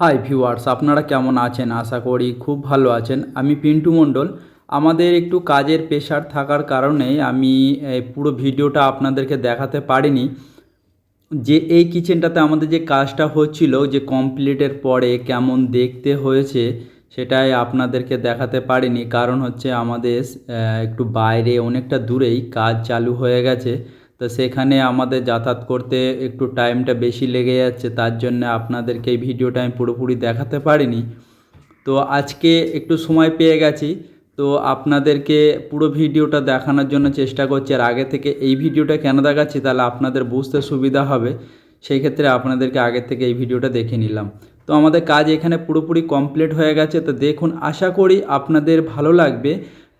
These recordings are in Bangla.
হাই ভিউয়ার্স আপনারা কেমন আছেন? আশা করি খুব ভালো আছেন। আমি পিন্টু মণ্ডল। আমাদের একটু কাজের প্রেশার থাকার কারণে আমি পুরো ভিডিওটা আপনাদেরকে দেখাতে পারিনি। যে এই কিচেনটাতে আমাদের যে কাজটা হচ্ছিল, যে কমপ্লিটের পরে কেমন দেখতে হয়েছে, সেটাই আপনাদেরকে দেখাতে পারিনি। কারণ হচ্ছে আমাদের একটু বাইরে, অনেকটা দূরেই কাজ চালু হয়ে গেছে। তো সেখানে আমাদের যাতায়াত করতে একটু টাইমটা বেশি লেগে যাচ্ছে, তার জন্য আপনাদেরকে এই ভিডিওটা আমি পুরোপুরি দেখাতে পারিনি। তো আজকে একটু সময় পেয়ে গেছি, তো আপনাদেরকে পুরো ভিডিওটা দেখানোর জন্য চেষ্টা করছি। আর আগে থেকে এই ভিডিওটা কেন দেখাচ্ছি, তাহলে আপনাদের বুঝতে সুবিধা হবে। সেই ক্ষেত্রে আপনাদেরকে আগে থেকে এই ভিডিওটা দেখে নিলাম। তো আমাদের কাজ এখানে পুরোপুরি কমপ্লিট হয়ে গেছে। তো দেখুন, আশা করি আপনাদের ভালো লাগবে।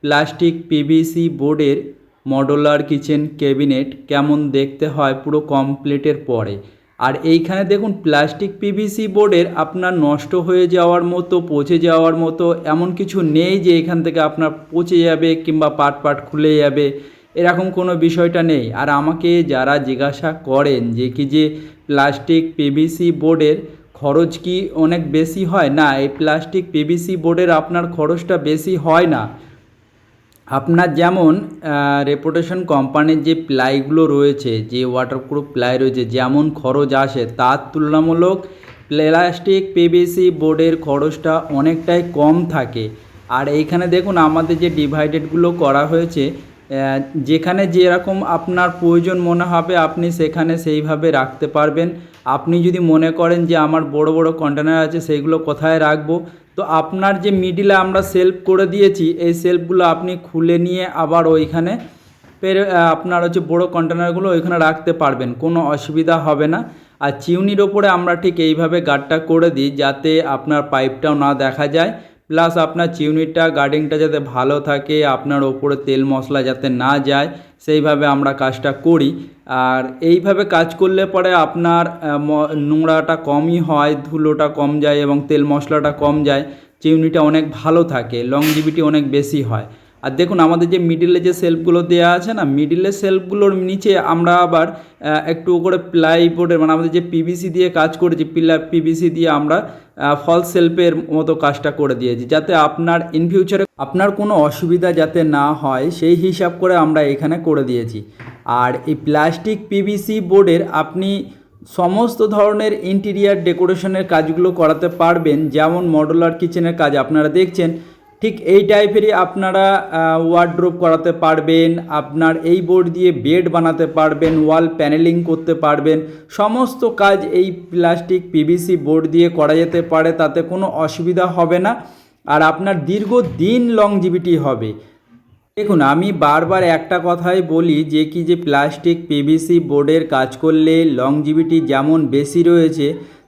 প্লাস্টিক পিভিসি বোর্ডের মডুলার কিচেন ক্যাবিনেট কেমন দেখতে হয় পুরো কমপ্লিটের পরে। আর এইখানে দেখুন প্লাস্টিক পিভিসি বোর্ডের আপনার নষ্ট হয়ে যাওয়ার মতো, পচে যাওয়ার মতো এমন কিছু নেই যে এখান থেকে আপনার পচে যাবে কিংবা পাট পাট খুলে যাবে, এরকম কোনো বিষয়টা নেই। আর আমাকে যারা জিজ্ঞাসা করেন যে কি যে প্লাস্টিক পিভিসি বোর্ডের খরচ কি অনেক বেশি হয়? না, এই প্লাস্টিক পিভিসি বোর্ডের আপনার খরচটা বেশি হয় না। আপনার যেমন রেপুটেশন কোম্পানির যে প্লাইগুলো রয়েছে, যে ওয়াটারপ্রুফ প্লাই রয়েছে, যেমন খরচ আসে, তার তুলনামূলক প্লাস্টিক পিভিসি বোর্ডের খরচটা অনেকটাই কম থাকে। আর এইখানে দেখুন, আমাদের যে ডিভাইডেডগুলো করা হয়েছে যেখানে যেরকম আপনার প্রয়োজন মনে হবে, আপনি সেখানে সেইভাবে রাখতে পারবেন। আপনি যদি মনে করেন যে আমার বড় বড় কন্টেনার আছে সেইগুলো কোথায় রাখব তো আপনার যে মিডিলে আমরা সেলফ করে দিয়েছি, এই সেলফগুলো আপনি খুলে নিয়ে আবার ওইখানে পেরে আপনার হচ্ছে বড় কন্টেনারগুলো ওইখানে রাখতে পারবেন, কোনো অসুবিধা হবে না। আর চিউনির ওপরে আমরা ঠিক এইভাবে গার্ডটা করে দিই, যাতে আপনার পাইপটাও না দেখা যায়। প্লাস আপনার চিউনিটা গার্ডিংটা যাতে ভালো থাকে, আপনার ওপরে তেল মশলা যাতে না যায়, সেইভাবে আমরা কাজটা করি। আর এইভাবে কাজ করলে পরে আপনার নোংরাটা কমই হয়, ধুলোটা কম যায় এবং তেল মশলাটা কম যায়, চিউনিটা অনেক ভালো থাকে লংজিভিটি অনেক বেশি হয়। আর দেখুন, আমাদের যে মিডিলে যে সেলফগুলো দেওয়া আছে না মিডিলের সেলফগুলোর নিচে আমরা আবার একটু করে প্লাইবোর্ডের মানে আমাদের যে পিভিসি দিয়ে কাজ করেছি পিলা পিভিসি দিয়ে আমরা ফল সেলফের মতো কাজটা করে দিয়েছি, যাতে আপনার ইন ফিউচারে আপনার কোনো অসুবিধা যাতে না হয়, সেই হিসাব করে আমরা এখানে করে দিয়েছি। আর এই প্লাস্টিক পিভিসি বোর্ডের আপনি সমস্ত ধরনের ইন্টিরিয়ার ডেকোরেশনের কাজগুলো করাতে পারবেন, যেমন মডুলার কিচেনের কাজ আপনারা দেখছেন ঠিক এই টাইপেরই আপনারা ওয়ার্ড্রোপ করাতে পারবেন, আপনার এই বোর্ড দিয়ে বেড বানাতে পারবেন ওয়াল প্যানেলিং করতে পারবেন, সমস্ত কাজ এই প্লাস্টিক পিভিসি বোর্ড দিয়ে করা যেতে পারে, তাতে কোনো অসুবিধা হবে না। আর আপনার দীর্ঘদিন লংজিভিটি হবে। দেখুন, আমি বারবার একটা কথাই বলি যে, কি যে প্লাস্টিক পিভিসি বোর্ডের কাজ করলে লংজিভিটি যেমন বেশি রয়েছে,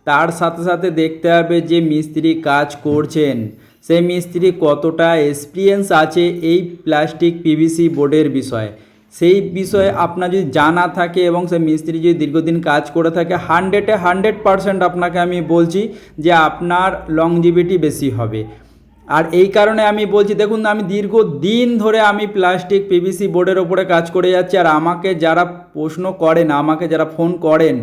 তার সাথে সাথে দেখতে হবে যে, মিস্ত্রি কাজ করছেন। সেই মিস্ত্রি কতটা এক্সপিরিয়েন্স আছে এই প্লাস্টিক পিভিসি বোর্ডের বিষয়ে। সেই বিষয়ে আপনার যদি জানা থাকে এবং সেই মিস্ত্রি যদি দীর্ঘদিন কাজ করে থাকে হান্ড্রেডে হান্ড্রেড পারসেন্ট আপনাকে আমি বলছি যে আপনার লংজিভিটি বেশি হবে। আর এই কারণে আমি বলছি, দেখুন, আমি দীর্ঘ দিন ধরে আমি প্লাস্টিক পিভিসি বোর্ডের ওপরে কাজ করে যাচ্ছি, আর আমাকে যারা প্রশ্ন করেন, আমাকে যারা ফোন করেন,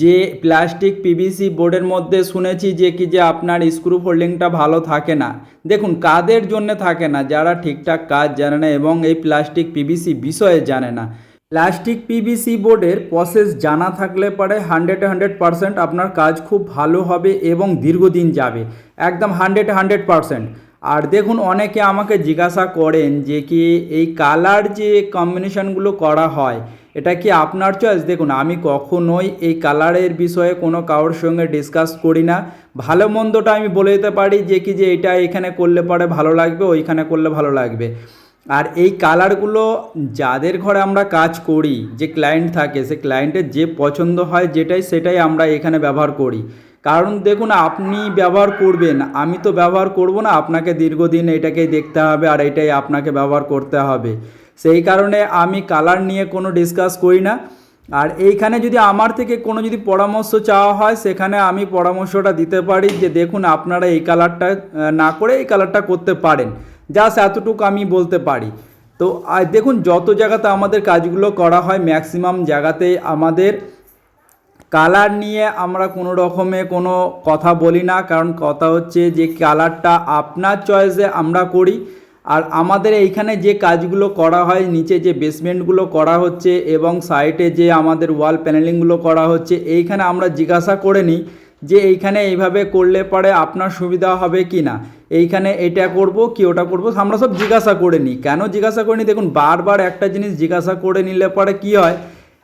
যে প্লাস্টিক পিভিসি বোর্ডের মধ্যে শুনেছি যে কি যে আপনার স্ক্রু ফোল্ডিংটা ভালো থাকে না। দেখুন, কাদের জন্য থাকে না, যারা ঠিকঠাক কাজ জানে না এবং এই প্লাস্টিক পিভিসি বিষয়ে জানে না। প্লাস্টিক পিভিসি বোর্ডের প্রসেস জানা থাকলে পরে হান্ড্রেড হান্ড্রেড পারসেন্ট আপনার কাজ খুব ভালো হবে এবং দীর্ঘদিন যাবে। একদম হান্ড্রেড হান্ড্রেড পারসেন্ট আর দেখুন, অনেকে আমাকে জিজ্ঞাসা করেন যে কি এই কালার যে কম্বিনেশনগুলো করা হয়, এটা কি আপনার চয়েস দেখুন, আমি কখনোই এই কালারের বিষয়ে কোনো কারোর সঙ্গে ডিসকাস করি না। ভালো মন্দটা আমি বলে দিতে পারি যে কি যে এটা এখানে করলে পরে ভালো লাগবে, ওইখানে করলে ভালো লাগবে। আর এই কালারগুলো যাদের ঘরে আমরা কাজ করি, যে ক্লায়েন্ট থাকে, সে ক্লায়েন্টের যে পছন্দ হয় যেটাই, সেটাই আমরা এখানে ব্যবহার করি। কারণ দেখুন, আপনি ব্যবহার করবেন, আমি তো ব্যবহার করব না, আপনাকে দীর্ঘদিন এটাকেই দেখতে হবে আর এটাই আপনাকে ব্যবহার করতে হবে। সেই কারণে আমি কালার নিয়ে কোনো ডিসকাস করি না। আর এইখানে যদি আমার থেকে কোনো যদি পরামর্শ চাওয়া হয়, সেখানে আমি পরামর্শটা দিতে পারি যে, দেখুন, আপনারা এই কালারটা না করে এই কালারটা করতে পারেন। জাস্ট এতটুকু আমি বলতে পারি। তো দেখুন, যত জায়গাতে আমাদের কাজগুলো করা হয় ম্যাক্সিমাম জায়গাতে আমাদের কালার নিয়ে আমরা কোনো রকমে কোনো কথা বলি না। কারণ কথা হচ্ছে যে কালারটা আপনার চয়েসে আমরা করি। আর আমাদের এইখানে যে কাজগুলো করা হয়, নিচে যে বেসমেন্টগুলো করা হচ্ছে এবং সাইডে যে আমাদের ওয়াল প্যানেলিংগুলো করা হচ্ছে, এইখানে আমরা জিজ্ঞাসা করে নিই যে এইখানে এইভাবে করলে পরে আপনার সুবিধা হবে কি না? এইখানে এটা করব, কি ওটা করব, আমরা সব জিজ্ঞাসা করে নিই। কেন জিজ্ঞাসা করে নিই? দেখুন, বারবার একটা জিনিস জিজ্ঞাসা করে নিলে পরে কি হয়?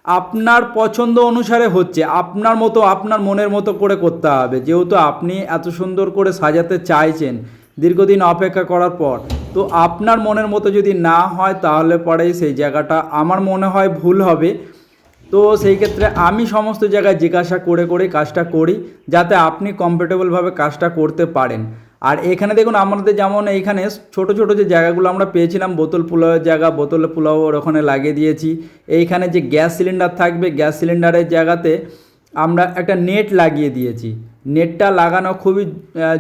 আপনার পছন্দ অনুসারে হচ্ছে, আপনার মতো, আপনার মনের মতো করে করতে হবে। যেহেতু আপনি এত সুন্দর করে সাজাতে চাইছেন দীর্ঘদিন অপেক্ষা করার পর, তো আপনার মনের মতো যদি না হয়, তাহলে পরে সেই জায়গাটা, আমার মনে হয় ভুল হবে। তো সেই ক্ষেত্রে আমি সমস্ত জায়গায় জিজ্ঞাসা করে করে কাজটা করি, যাতে আপনি কমফোর্টেবলভাবে কাজটা করতে পারেন। আর এখানে দেখুন, আমাদের যেমন এইখানে ছোট ছোট যে জায়গাগুলো আমরা পেয়েছিলাম, বোতল পোলাওয়ের জায়গা, বোতল পোলাওর ওখানে লাগিয়ে দিয়েছি। এইখানে যে গ্যাস সিলিন্ডার থাকবে, গ্যাস সিলিন্ডারের জায়গাতে আমরা একটা নেট লাগিয়ে দিয়েছি। নেটটা লাগানো খুবই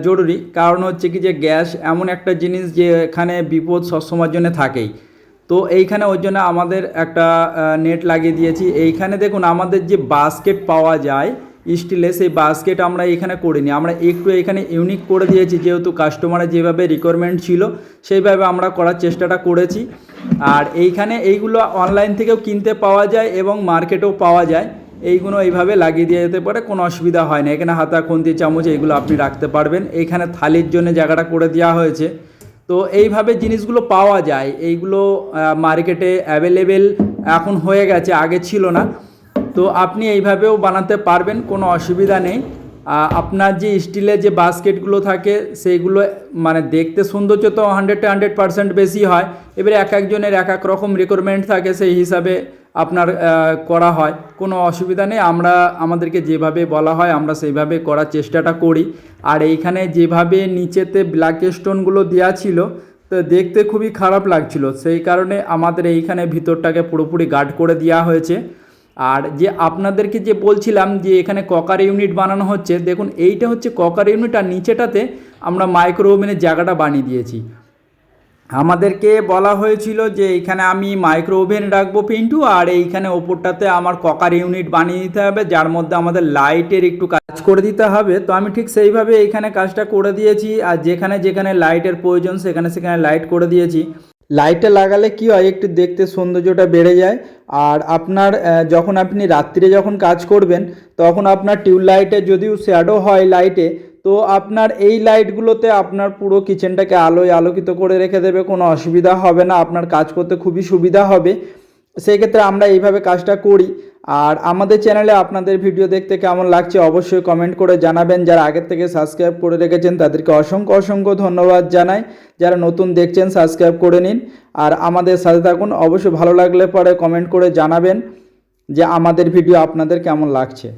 জরুরি। কারণ হচ্ছে কি যে গ্যাস এমন একটা জিনিস যে এখানে বিপদ সবসময়ের জন্য থাকেই। তো এইখানে ওই জন্য আমাদের একটা নেট লাগিয়ে দিয়েছি। এইখানে দেখুন আমাদের যে বাস্কেট পাওয়া যায় স্টিলে সেই বাস্কেট আমরা এখানে করিনি। আমরা একটু এখানে ইউনিক করে দিয়েছি, যেহেতু কাস্টমারের যেভাবে রিকোয়ারমেন্ট ছিল, সেইভাবে আমরা করার চেষ্টাটা করেছি। আর এইখানে এইগুলো অনলাইন থেকেও কিনতে পাওয়া যায় এবং মার্কেটেও পাওয়া যায়। এইগুলো এইভাবে লাগিয়ে দিয়ে যেতে পারে, কোনো অসুবিধা হয় না। এখানে হাতা, খুন্তি, চামচ এইগুলো আপনি রাখতে পারবেন। এইখানে থালির জন্য জায়গাটা করে দেওয়া হয়েছে। তো এইভাবে জিনিসগুলো পাওয়া যায়। এইগুলো মার্কেটে অ্যাভেলেবেল এখন হয়ে গেছে, আগে ছিল না। তো আপনি এইভাবেও বানাতে পারবেন, কোনো অসুবিধা নেই। আপনার যে স্টিলের যে বাস্কেটগুলো থাকে সেইগুলো মানে দেখতে সৌন্দর্য তো হান্ড্রেড হান্ড্রেড পারসেন্ট বেশি হয়। এবারে এক একজনের এক এক রকম রিকোয়ারমেন্ট থাকে, সেই হিসাবে আপনার করা হয়। কোনো অসুবিধা নেই। আমরা আমাদেরকে যেভাবে বলা হয়, আমরা সেইভাবে করার চেষ্টাটা করি। আর এইখানে যেভাবে নিচেতে ব্ল্যাক স্টোনগুলো দেওয়া ছিল, তো দেখতে খুবই খারাপ লাগছিল। সেই কারণে আমাদের এইখানে ভিতরটাকে পুরোপুরি গার্ড করে দেওয়া হয়েছে। আর যে আপনাদেরকে যে বলছিলাম যে এখানে ককার ইউনিট বানানো হচ্ছে, দেখুন, এইটা হচ্ছে ককার ইউনিট আর নিচেটাতে আমরা মাইক্রো ওভেনের জায়গাটা বানিয়ে দিয়েছি। আমাদেরকে বলা হয়েছিল যে এখানে আমি মাইক্রো ওভেন রাখব পিন্টু, আর এইখানে ওপরটাতে আমার ককার ইউনিট বানিয়ে দিতে হবে, যার মধ্যে আমাদের লাইটের একটু কাজ করে দিতে হবে। তো আমি ঠিক সেইভাবে এইখানে কাজটা করে দিয়েছি, আর যেখানে যেখানে লাইটের প্রয়োজন সেখানে সেখানে লাইট করে দিয়েছি। লাইটটা লাগালে কি হয়, একটু দেখতে সৌন্দর্যটা বেড়ে যায়। আর আপনার যখন আপনি রাত্রিরে যখন কাজ করবেন, তখন আপনার টিউবলাইটে যদিও শ্যাডো হয় লাইটে তো আপনার এই লাইটগুলোতে আপনার পুরো কিচেনটাকে আলোয় আলোকিত করে রেখে দেবে, কোনো অসুবিধা হবে না, আপনার কাজ করতে খুবই সুবিধা হবে। সেই ক্ষেত্রে আমরা এইভাবে কাজটা করি। আর আমাদের চ্যানেলে আপনাদের ভিডিও দেখতে কেমন লাগছে অবশ্যই কমেন্ট করে জানাবেন। যারা আগের থেকে সাবস্ক্রাইব করে রেখেছেন, তাদেরকে অসংখ্য অসংখ্য ধন্যবাদ জানাই। যারা নতুন দেখছেন, সাবস্ক্রাইব করে নিন। আর আমাদের সাথে থাকুন, অবশ্যই ভালো লাগলে পরে কমেন্ট করে জানাবেন যে আমাদের ভিডিও আপনাদের কেমন লাগছে।